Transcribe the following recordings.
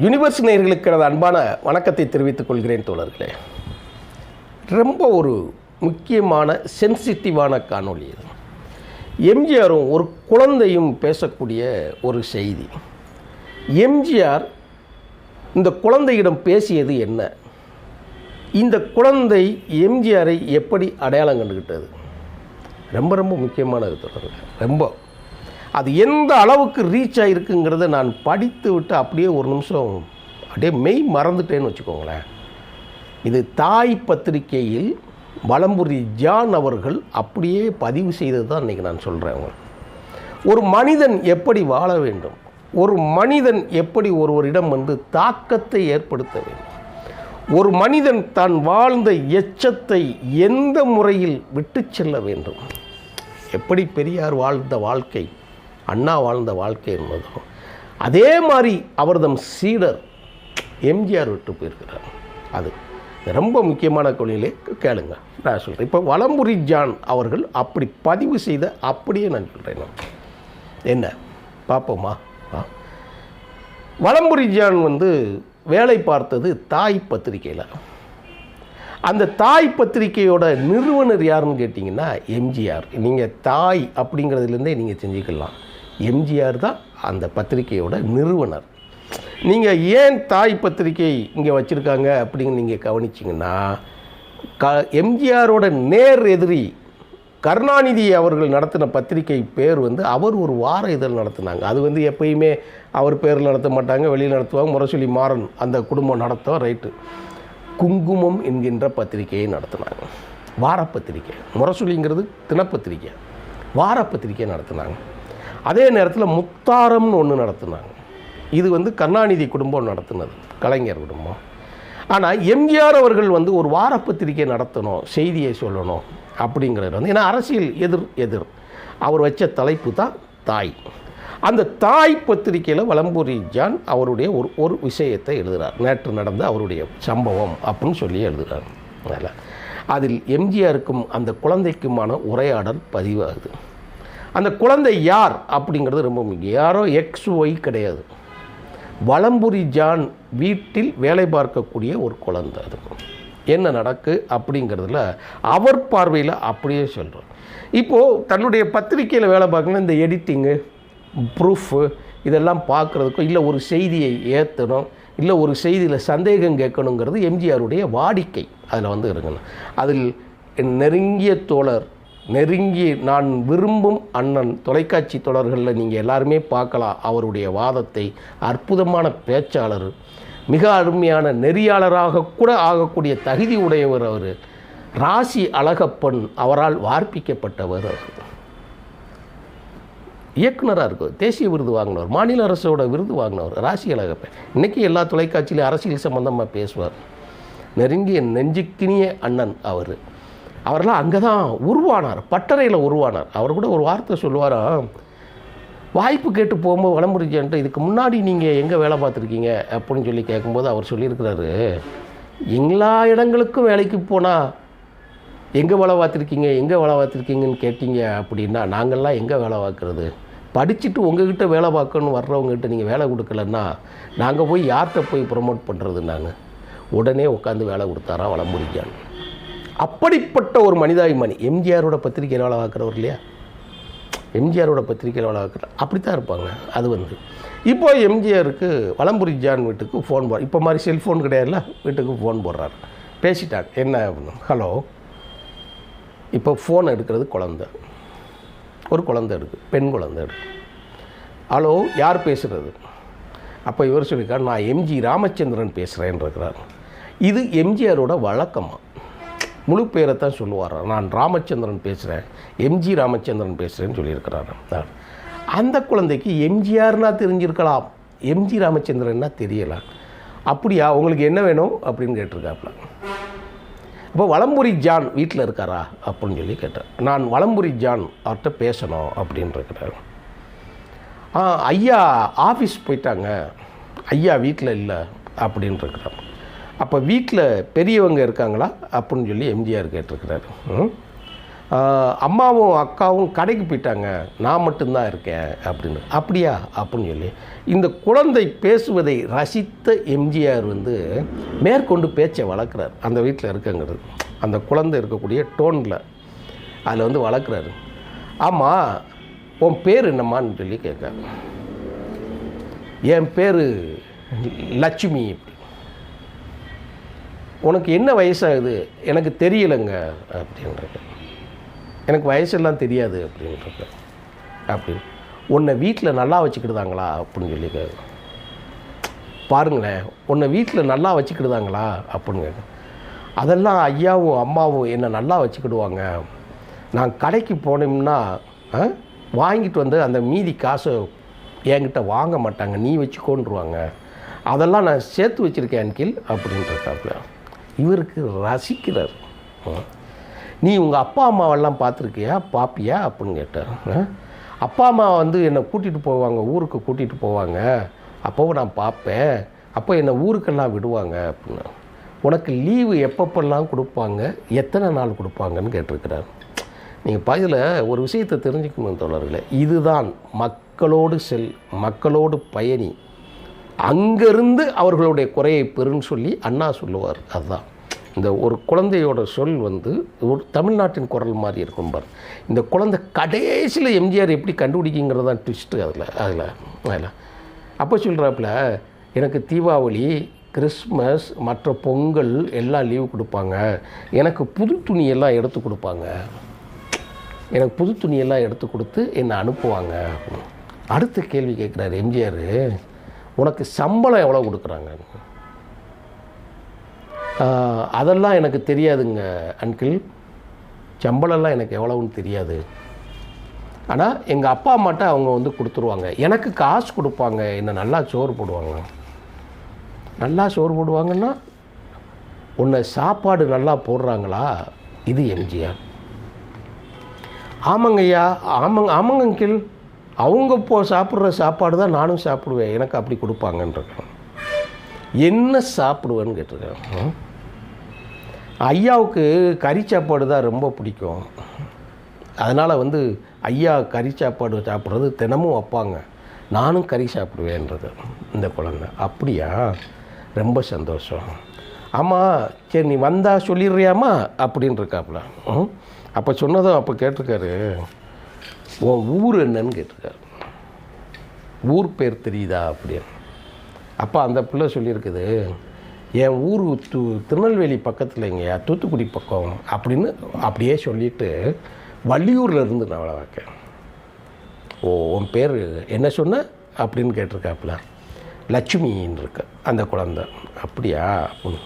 Universe நேர்களுக்கு எனது அன்பான வணக்கத்தை தெரிவித்துக் கொள்கிறேன் தோழர்களே. ரொம்ப ஒரு முக்கியமான சென்சிட்டிவான காணொளி இது. எம்ஜிஆரும் ஒரு குழந்தையும் பேசக்கூடிய ஒரு செய்தி. எம்ஜிஆர் இந்த குழந்தையிடம் பேசியது என்ன? இந்த குழந்தை எம்ஜிஆரை எப்படி அடையாளம் கண்டுக்கிட்டது ரொம்ப ரொம்ப முக்கியமானது தொடர்கள் ரொம்ப. அது எந்த அளவுக்கு ரீச் ஆகிருக்குங்கிறத நான் படித்து விட்டு அப்படியே ஒரு நிமிஷம் அப்படியே மெய் மறந்துட்டேன்னு வச்சுக்கோங்களேன். இது தாய் பத்திரிகையில் வலம்புரி ஜான் அவர்கள் அப்படியே பதிவு செய்தது தான் இன்றைக்கி நான் சொல்கிறேன் ஒரு மனிதன் எப்படி வாழ வேண்டும்? ஒரு மனிதன் எப்படி ஒருவரிடம் வந்து தாக்கத்தை ஏற்படுத்த வேண்டும்? ஒரு மனிதன் தான் வாழ்ந்த எச்சத்தை எந்த முறையில் விட்டு செல்ல வேண்டும்? எப்படி பெரியார் வாழ்ந்த வாழ்க்கை? அண்ணா வாழ்ந்த வாழ்க்கை என்பதும் அதே மாதிரி அவர்தம் சீடர் எம்ஜிஆர் விட்டு போயிருக்கிறார். அது ரொம்ப முக்கியமான கொள்கையிலே கேளுங்க. நான் சொல்கிறேன் இப்போ வலம்புரி ஜான் அவர்கள் அப்படி பதிவு செய்த அப்படியே நான் சொல்கிறேன் நான். என்ன? பார்ப்போமா? ஆ? வலம்புரி ஜான் வந்து வேலை பார்த்தது தாய் பத்திரிக்கையில் அந்த தாய் பத்திரிகையோட நிறுவனர் யாருன்னு கேட்டிங்கன்னா எம்ஜிஆர். நீங்கள் தாய் அப்படிங்கிறதுலேருந்தே நீங்கள் செஞ்சுக்கலாம். எம்ஜிஆர் தான் அந்த பத்திரிக்கையோட நிறுவனர். நீங்கள் ஏன் தாய் பத்திரிக்கை இங்கே வச்சுருக்காங்க அப்படின்னு நீங்கள் கவனிச்சிங்கன்னா க எம்ஜிஆரோட நேர் எதிரி கருணாநிதி அவர்கள் நடத்தின பத்திரிகை பேர் வந்து அவர் ஒரு வார இதழ் நடத்தினாங்க. அது வந்து எப்பயுமே அவர் பேர் நடத்த மாட்டாங்க வெளியில் நடத்துவாங்க முரசொலி மாறன் அந்த குடும்பம் நடத்தும் ரைட்டு. குங்குமம் என்கின்ற பத்திரிகையை நடத்தினாங்க. வாரப்பத்திரிக்கை முரசொலிங்கிறது தினப்பத்திரிக்கை வாரப்பத்திரிக்கை நடத்தினாங்க. அதே நேரத்தில் முத்தாரம்னு ஒன்று நடத்தினாங்க. இது வந்து கருணாநிதி குடும்பம் நடத்தினது கலைஞர் குடும்பம். ஆனால் எம்ஜிஆர் அவர்கள் வந்து ஒரு வாரப்பத்திரிக்கை நடத்தணும் செய்தியை சொல்லணும் அப்படிங்கிறது வந்து ஏன்னா அரசியல் எதிர் எதிர். அவர் வச்ச தலைப்பு தான் தாய். அந்த தாய் பத்திரிக்கையில் வலம்பூரி ஜான் அவருடைய ஒரு ஒரு விஷயத்தை எழுதுகிறார் நேற்று நடந்த அவருடைய சம்பவம் அப்படின்னு சொல்லி எழுதுகிறார் அதில் எம்ஜிஆருக்கும் அந்த குழந்தைக்குமான உரையாடல் பதிவாகுது. அந்த குழந்தை யார் அப்படிங்கிறது ரொம்ப முக்கியம். யாரோ எக்ஸ் ஒய் கிடையாது. வலம்புரி ஜான் வீட்டில் வேலை பார்க்கக்கூடிய ஒரு குழந்தை அது. என்ன நடக்கு அப்படிங்கிறதுல அவர் பார்வையில் அப்படியே சொல்கிறோம் இப்போது தன்னுடைய பத்திரிக்கையில் வேலை பார்க்கணும் இந்த எடிட்டிங்கு ப்ரூஃபு இதெல்லாம் பார்க்குறதுக்கும் இல்லை ஒரு செய்தியை ஏற்றணும் இல்லை ஒரு செய்தியில் சந்தேகம் கேட்கணுங்கிறது எம்ஜிஆருடைய வாடிக்கை. அதில் வந்து இருக்கணும் அதில் நெருங்கிய தோழர் நெருங்கி நான் விரும்பும் அண்ணன் தொலைக்காட்சி தொடர்களில் நீங்கள் எல்லாருமே பார்க்கலாம் அவருடைய வாதத்தை. அற்புதமான பேச்சாளர். மிக அருமையான நெறியாளராக கூட ஆகக்கூடிய தகுதி உடையவர் அவர். ராசி அழகப்பன் அவரால் வார்ப்பிக்கப்பட்டவர் அவர். இயக்குனராக இருக்கும் தேசிய விருது வாங்கினவர் மாநில அரசோட விருது வாங்கினவர் ராசி அழகப்பன். இன்றைக்கி எல்லா தொலைக்காட்சியிலையும் அரசியல் சம்பந்தமாக பேசுவார். நெருங்கிய நெஞ்சுக்கினிய அண்ணன் அவர். அவரெல்லாம் அங்கே தான் உருவானார் பட்டறையில் உருவானார். அவர் கூட ஒரு வார்த்தை சொல்லுவாராம் வாய்ப்பு கேட்டு போகும்போது வளமுறிஞ்சன்ட்டு இதுக்கு முன்னாடி நீங்கள் எங்கே வேலை பார்த்துருக்கீங்க? அப்படின்னு சொல்லி கேட்கும்போது அவர் சொல்லியிருக்கிறாரு எல்லா இடங்களுக்கும் வேலைக்கு போனால் எங்கே வேலை பார்த்துருக்கீங்க எங்கே வேலை பார்த்துருக்கீங்கன்னு கேட்டீங்க அப்படின்னா நாங்கள்லாம் எங்கே வேலை பார்க்குறது? படிச்சுட்டு உங்ககிட்ட வேலை பார்க்கணும்னு வர்றவங்ககிட்ட நீங்கள் வேலை கொடுக்கலன்னா நாங்கள் போய் யார்கிட்ட போய் ப்ரொமோட் பண்ணுறது நான்? உடனே உட்காந்து வேலை கொடுத்தாரா வளமுறிஞ்சான் அப்படிப்பட்ட ஒரு மனிதாபிமானி எம்ஜிஆரோட பத்திரிகை வேலை ஆக்கிறவர் இல்லையா? எம்ஜிஆரோட பத்திரிகை வேலை ஆக்கிற அப்படி தான் இருப்பாங்க. அது வந்து இப்போ எம்ஜிஆருக்கு வலம்புரி ஜான் வீட்டுக்கு ஃபோன் போ இப்போ மாதிரி செல்ஃபோன் கிடையாதுல்ல? வீட்டுக்கு ஃபோன் போடுறாரு. பேசிட்டாங்க. என்ன ஹலோ இப்போ ஃபோன் எடுக்கிறது குழந்த. ஒரு குழந்தை எடுக்கு பெண் குழந்தை எடுக்கு ஹலோ யார் பேசுகிறது அப்போ இவர் சொல்லியிருக்கார் நான் எம்ஜி ராமச்சந்திரன் பேசுகிறேன் இருக்கிறார். இது எம்ஜிஆரோட வழக்கமாக முழு பேரை தான் சொல்லுவார்? நான் ராமச்சந்திரன் பேசுகிறேன் எம்ஜி ராமச்சந்திரன் பேசுகிறேன்னு சொல்லியிருக்கிறாரு. அந்த குழந்தைக்கு எம்ஜிஆர்னா தெரிஞ்சிருக்கலாம். எம்ஜி ராமச்சந்திரன்னா தெரியலாம். அப்படியா? உங்களுக்கு என்ன வேணும்? அப்படின்னு கேட்டிருக்காப்புல. இப்போ வளம்புரி ஜான் வீட்டில் இருக்காரா? அப்படின்னு சொல்லி கேட்டேன் நான் வளம்புரி ஜான் அவர்கிட்ட பேசணும் அப்படின்னு இருக்கிறார் ஐயா ஆஃபீஸ் போயிட்டாங்க. ஐயா வீட்டில் இல்லை அப்படின்னு அப்போ வீட்டில் பெரியவங்க இருக்காங்களா? அப்படின்னு சொல்லி எம்ஜிஆர் கேட்டிருக்கிறாரு. அம்மாவும் அக்காவும் கடைக்கு போயிட்டாங்க. நான் மட்டும்தான் இருக்கேன் அப்படின்னு. அப்படியா? அப்படின்னு சொல்லி. இந்த குழந்தை பேசுவதை ரசித்த எம்ஜிஆர் வந்து மேற்கொண்டு பேச்சை வளர்க்குறார். அந்த வீட்டில் இருக்கங்கிறது. அந்த குழந்தை இருக்கக்கூடிய டோனில் அதில் வந்து வளர்க்குறாரு. ஆமாம் உன் பேர் என்னம்மான்னு சொல்லி கேட்க என் பேர் லட்சுமி உனக்கு என்ன வயசாகுது? எனக்கு தெரியலைங்க அப்படின்றது எனக்கு வயசெல்லாம் தெரியாது அப்படின்றது அப்படின்னு உன்னை வீட்டில் நல்லா வச்சுக்கிடுதாங்களா அப்படின்னு சொல்லி பாருங்களேன் உன்னை வீட்டில் நல்லா வச்சுக்கிடுதாங்களா அப்படின்னு அதெல்லாம் ஐயாவும் அம்மாவும் என்னை நல்லா வச்சுக்கிடுவாங்க. நான் கடைக்கு போனோம்னா ஆ, வாங்கிட்டு வந்து அந்த மீதி காசை என்கிட்ட வாங்க மாட்டாங்க. நீ வச்சுக்கோன்றுவாங்க. அதெல்லாம் நான் சேர்த்து வச்சுருக்கேன் அன்கில் அப்படின்றதாப்புல இவருக்கு ரசிக்கிறார். நீ உங்கள் அப்பா அம்மாவெல்லாம் பார்த்துருக்கியா? பாப்பியா? அப்படின்னு கேட்டார். ஆ? அப்பா அம்மா வந்து என்னை கூட்டிகிட்டு போவாங்க ஊருக்கு கூட்டிகிட்டு போவாங்க. அப்போவும் நான் பார்ப்பேன். அப்போ என்னை ஊருக்கெல்லாம் விடுவாங்க அப்படின்னு உனக்கு லீவு எப்பப்பெல்லாம் கொடுப்பாங்க? எத்தனை நாள் கொடுப்பாங்கன்னு கேட்டிருக்கிறார். நீங்கள் பதில் ஒரு விஷயத்தை தெரிஞ்சுக்கணும் தோழர்களே. இதுதான் மக்களோடு செல் மக்களோடு பயணி அங்கிருந்து அவர்களுடைய குறையை பெறுன்னு சொல்லி அண்ணா சொல்லுவார். அதுதான். இந்த ஒரு குழந்தையோட சொல் வந்து ஒரு தமிழ்நாட்டின் குரல் மாதிரி இருக்கும் பார். இந்த குழந்தை கடைசியில் எம்ஜிஆர் எப்படி கண்டுபிடிக்குங்கிறது தான் ட்விஸ்ட்டு அதில் அதில் அதில். அப்போ சொல்கிறாப்புல எனக்கு தீபாவளி கிறிஸ்மஸ் மற்ற பொங்கல் எல்லாம் லீவு கொடுப்பாங்க. எனக்கு புது துணியெல்லாம் எடுத்து கொடுப்பாங்க. எனக்கு புது துணியெல்லாம் எடுத்து கொடுத்து என்னை அனுப்புவாங்க. அடுத்த கேள்வி கேட்குறாரு எம்ஜிஆர். உனக்கு சம்பளம் எவ்வளோ கொடுக்குறாங்க? அதெல்லாம் எனக்கு தெரியாதுங்க அன்கிள் சம்பளம்லாம் எனக்கு எவ்வளவுன்னு தெரியாது. ஆனால் எங்கள் அப்பா அம்மாட்ட அவங்க வந்து கொடுத்துருவாங்க. எனக்கு காசு கொடுப்பாங்க. என்னை நல்லா சோறு போடுவாங்க நல்லா சோறு போடுவாங்கன்னா உன்னை சாப்பாடு நல்லா போடுறாங்களா? இது எம்ஜிஆர். ஆமாங்க ஐயா ஆமாங்க ஆமாங்க அங்கிள். அவங்க போ சாப்பிட்ற சாப்பாடு தான் நானும் சாப்பிடுவேன். எனக்கு அப்படி கொடுப்பாங்கன்றிருக்கேன் என்ன சாப்பிடுவேன்னு கேட்டிருக்கேன் ஐயாவுக்கு கறி சாப்பாடு தான் ரொம்ப பிடிக்கும். அதனால் வந்து ஐயா கறி சாப்பாடு சாப்பிட்றது தினமும் வைப்பாங்க. நானும் கறி சாப்பிடுவேன்றது இந்த குழந்தை. அப்படியா? ரொம்ப சந்தோஷம். ஆமாம் சரி நீ வந்தால் சொல்லிடுறியாமா? அப்படின்னு இருக்காப்புல ம்? அப்போ சொன்னதும் அப்போ கேட்டிருக்காரு. உன் ஊர் என்னன்னு கேட்டிருக்காரு. ஊர் பேர் தெரியுதா அப்படின்னு. அப்போ அந்த பிள்ளை சொல்லியிருக்குது என் ஊர் து திருநெல்வேலி பக்கத்தில் இங்கேயா? தூத்துக்குடி பக்கம் அப்படின்னு அப்படியே சொல்லிட்டு வள்ளியூரில் இருந்து நான் அவளை வைக்கேன் ஓ உன் பேர் என்ன சொன்ன? அப்படின்னு கேட்டிருக்காப்புல. லட்சுமின்னு இருக்க அந்த குழந்தை. அப்படியா? அப்படின்னு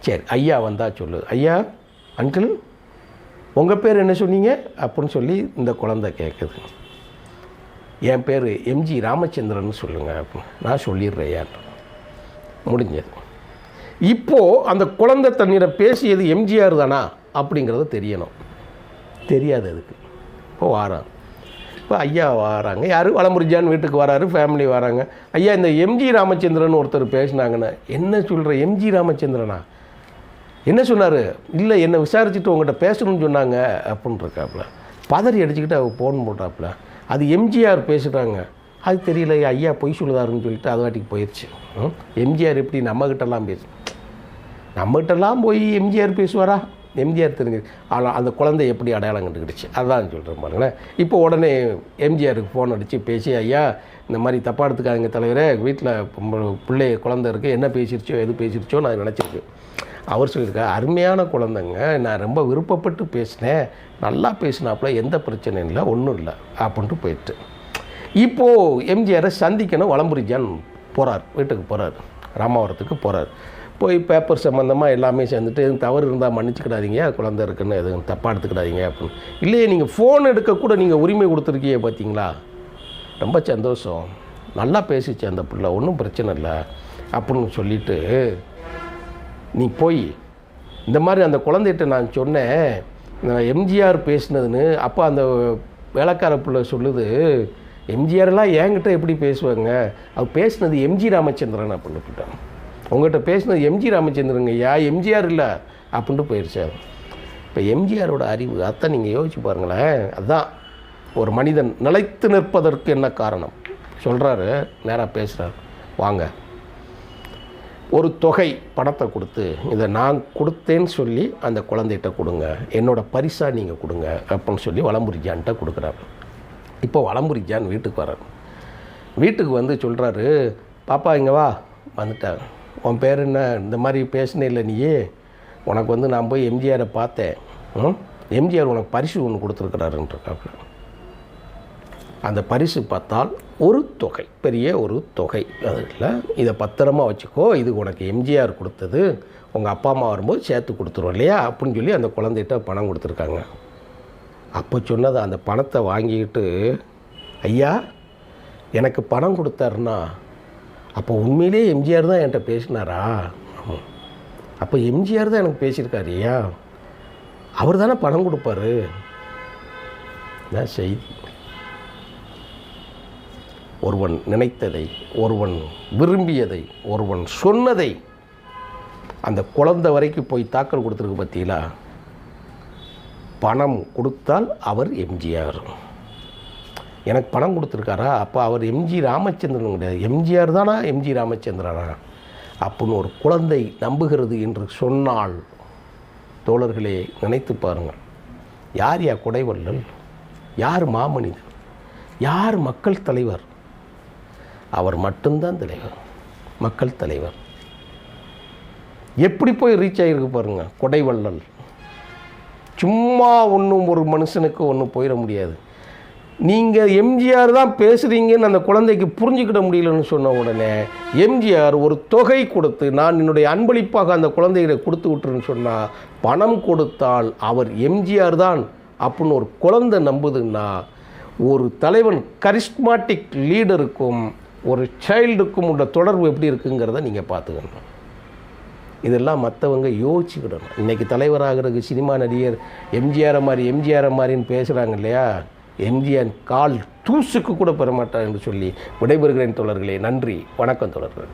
சரி ஐயா வந்தால் சொல்லு. ஐயா அங்கிள்? உங்கள் பேர் என்ன சொன்னீங்க? அப்படின்னு சொல்லி இந்த குழந்தை கேட்குது என் பேர் எம்ஜி ராமச்சந்திரன் சொல்லுங்கள் அப்படின்னு நான் சொல்லிடுறேன் ஐயா முடிஞ்சது. இப்போது அந்த குழந்தை தன்னிடம் பேசியது எம்ஜிஆர் தானா? அப்படிங்கிறது தெரியணும். தெரியாது அதுக்கு. இப்போ வாரான் இப்போ ஐயா வராங்க. யார்? வளமுறிஜான் வீட்டுக்கு வராரு ஃபேமிலி வராங்க. ஐயா இந்த எம்ஜி ராமச்சந்திரன் ஒருத்தர் பேசினாங்கன்னு என்ன சொல்கிற எம்ஜி ராமச்சந்திரனா? என்ன சொன்னார்? இல்லை என்னை விசாரிச்சுட்டு உங்கள்கிட்ட பேசணும்னு சொன்னாங்க அப்படின்ட்டுருக்காப்புல பதறி அடிச்சுக்கிட்டு அவள் ஃபோன் போட்டாப்புல. அது எம்ஜிஆர் பேசுகிறாங்க அது தெரியல ஐயா பொய் சொல்லுதாருன்னு சொல்லிட்டு அது வாட்டிக்கு போயிடுச்சு எம்ஜிஆர் எப்படி நம்மக்கிட்டலாம் பேசு நம்மகிட்டலாம் போய் எம்ஜிஆர் பேசுவாரா? எம்ஜிஆர் தெரிஞ்சு ஆனால் அந்த குழந்தை எப்படி அடையாளம் கண்டுக்கிடுச்சு அதான் சொல்கிறேன் பாருங்களேன். இப்போ உடனே எம்ஜிஆருக்கு ஃபோன் அடித்து பேசி ஐயா இந்த மாதிரி தப்பாக எடுத்துக்காதுங்க தலைவரே. வீட்டில் பிள்ளை குழந்தை இருக்குது என்ன பேசிருச்சோ எது பேசிருச்சோ நான் நினச்சிருக்கேன். அவர் சொல்லியிருக்கார் அருமையான குழந்தைங்க நான் ரொம்ப விருப்பப்பட்டு பேசினேன் நல்லா பேசினாப்புல எந்த பிரச்சனையும் இல்லை ஒன்றும் இல்லை அப்படின்ட்டு போயிட்டு. இப்போது எம்ஜிஆரை சந்திக்கணும் வளம்புரிஜான் போகிறார் வீட்டுக்கு போகிறார் ராமாவரத்துக்கு போகிறார் போய் பேப்பர் சம்மந்தமாக எல்லாமே சேர்ந்துட்டு எதுவும் தவறு இருந்தால் மன்னிச்சுக்கிடாதீங்க குழந்தை இருக்குன்னு எதுவும் தப்பாக எடுத்துக்கிடாதீங்க அப்படின்னு. இல்லையே நீங்கள் ஃபோன் எடுக்கக்கூட நீங்கள் உரிமை கொடுத்துருக்கீங்க பார்த்தீங்களா ரொம்ப சந்தோஷம். நல்லா பேசிச்சு அந்த பிள்ளை ஒன்றும் பிரச்சனை இல்லை அப்படின்னு சொல்லிவிட்டு நீ போய். இந்த மாதிரி அந்த குழந்தைகிட்ட நான் சொன்னேன். நான் எம்ஜிஆர் பேசினதுன்னு அப்போ அந்த வேலைக்கார பிள்ளை சொல்லுது எம்ஜிஆர்லாம் என்கிட்ட எப்படி பேசுவாங்க? அவர் பேசினது எம்ஜி ராமச்சந்திரன் அப்படின்னு சொல்லிட்டான். உங்கள்கிட்ட பேசினது எம்ஜி ராமச்சந்திரங்க யா எம்ஜிஆர் இல்லை. அப்படின்ட்டு போயிடுச்சு இப்போ எம்ஜிஆரோட அறிவு அத்தை நீங்கள் யோசிச்சு பாருங்களேன். அதுதான் ஒரு மனிதன் நிலைத்து நிற்பதற்கு என்ன காரணம்? சொல்கிறாரு நேராக பேசுகிறார் வாங்க. ஒரு தொகை பணத்தை கொடுத்து இதை நான் கொடுத்தேன்னு சொல்லி அந்த குழந்தைகிட்ட கொடுங்க. என்னோடய பரிசாக நீங்கள் கொடுங்க அப்படின்னு சொல்லி வளம்புரிஜான்ட்ட கொடுக்குறாரு. இப்போ வளம்புரிஜான் வீட்டுக்கு வர்றார். வீட்டுக்கு வந்து சொல்கிறாரு பாப்பா இங்கே வா. வந்துட்டேன் உன் பேர் என்ன? இந்த மாதிரி பேசினே இல்லை நீயே. உனக்கு வந்து நான் போய் எம்ஜிஆரை பார்த்தேன். ம்? எம்ஜிஆர் உனக்கு பரிசு ஒன்று கொடுத்துருக்குறாருன்றிருக்காப்புல அந்த பரிசு பார்த்தால் ஒரு தொகை பெரிய ஒரு தொகை. அதில் இதை பத்திரமா வச்சுக்கோ இது உனக்கு எம்ஜிஆர் கொடுத்தது உங்கள் அப்பா அம்மா வரும்போது சேர்த்து கொடுத்துருவோம் இல்லையா? அப்படின்னு சொல்லி அந்த குழந்தைகிட்ட பணம் கொடுத்துருக்காங்க. அப்போ சொன்னது அந்த பணத்தை வாங்கிக்கிட்டு ஐயா எனக்கு பணம் கொடுத்தாருன்னா அப்போ உண்மையிலே எம்ஜிஆர் தான் என்கிட்ட பேசினாரா? ஆமாம். அப்போ எம்ஜிஆர் தான் எனக்கு பேசியிருக்காரு ஐயா. அவர் தானே பணம் கொடுப்பாரு. இதான் செய்தி? ஒருவன் நினைத்ததை ஒருவன் விரும்பியதை ஒருவன் சொன்னதை அந்த குழந்தை வரைக்கும் போய் தாக்கல் கொடுத்துருக்கு பார்த்தீங்களா? பணம் கொடுத்தால் அவர் எம்ஜிஆர். எனக்கு பணம் கொடுத்துருக்காரா? அப்போ அவர் எம்ஜி ராமச்சந்திரன் கிடையாது. எம்ஜிஆர் தானா? எம்ஜி ராமச்சந்திரனா? அப்படின்னு ஒரு குழந்தை நம்புகிறது என்று சொன்னால் தோழர்களே நினைத்து பாருங்கள். யார் யா குடைவள்ளல்? யார் மாமனிதன் யார் மக்கள் தலைவர்? அவர் மட்டும்தான் தலைவர் மக்கள் தலைவர். எப்படி போய் ரீச் ஆகிருக்கு பாருங்க கொடைவள்ளல். சும்மா ஒன்றும் ஒரு மனுஷனுக்கு ஒன்றும் போயிட முடியாது. நீங்கள் எம்ஜிஆர் தான் பேசுகிறீங்கன்னு அந்த குழந்தைக்கு புரிஞ்சுக்கிட முடியலன்னு சொன்ன உடனே எம்ஜிஆர் ஒரு தொகை கொடுத்து நான் என்னுடைய அன்பளிப்பாக அந்த குழந்தைகளை கொடுத்து விட்டுருன்னு சொன்னால் பணம் கொடுத்தால் அவர் எம்ஜிஆர் தான் அப்படின்னு ஒரு குழந்தை நம்புதுன்னா ஒரு தலைவன் கரிஸ்மாட்டிக் லீடருக்கும் ஒரு சைல்டுக்கும் உள்ள தொடர்பு எப்படி இருக்குங்கிறத நீங்கள் பார்த்துக்கணும். இதெல்லாம் மற்றவங்க யோசிச்சுக்கிடணும். இன்றைக்கி தலைவராகிறதுக்கு சினிமா நடிகர் எம்ஜிஆரை மாதிரி எம்ஜிஆரை மாதிரின்னு பேசுகிறாங்க இல்லையா? எம்ஜிஆர் கால் தூசுக்கு கூட பெற மாட்டார் என்று சொல்லி விடைபெறுகிறேன் தொடர்களே நன்றி. வணக்கம் தொடர்கள்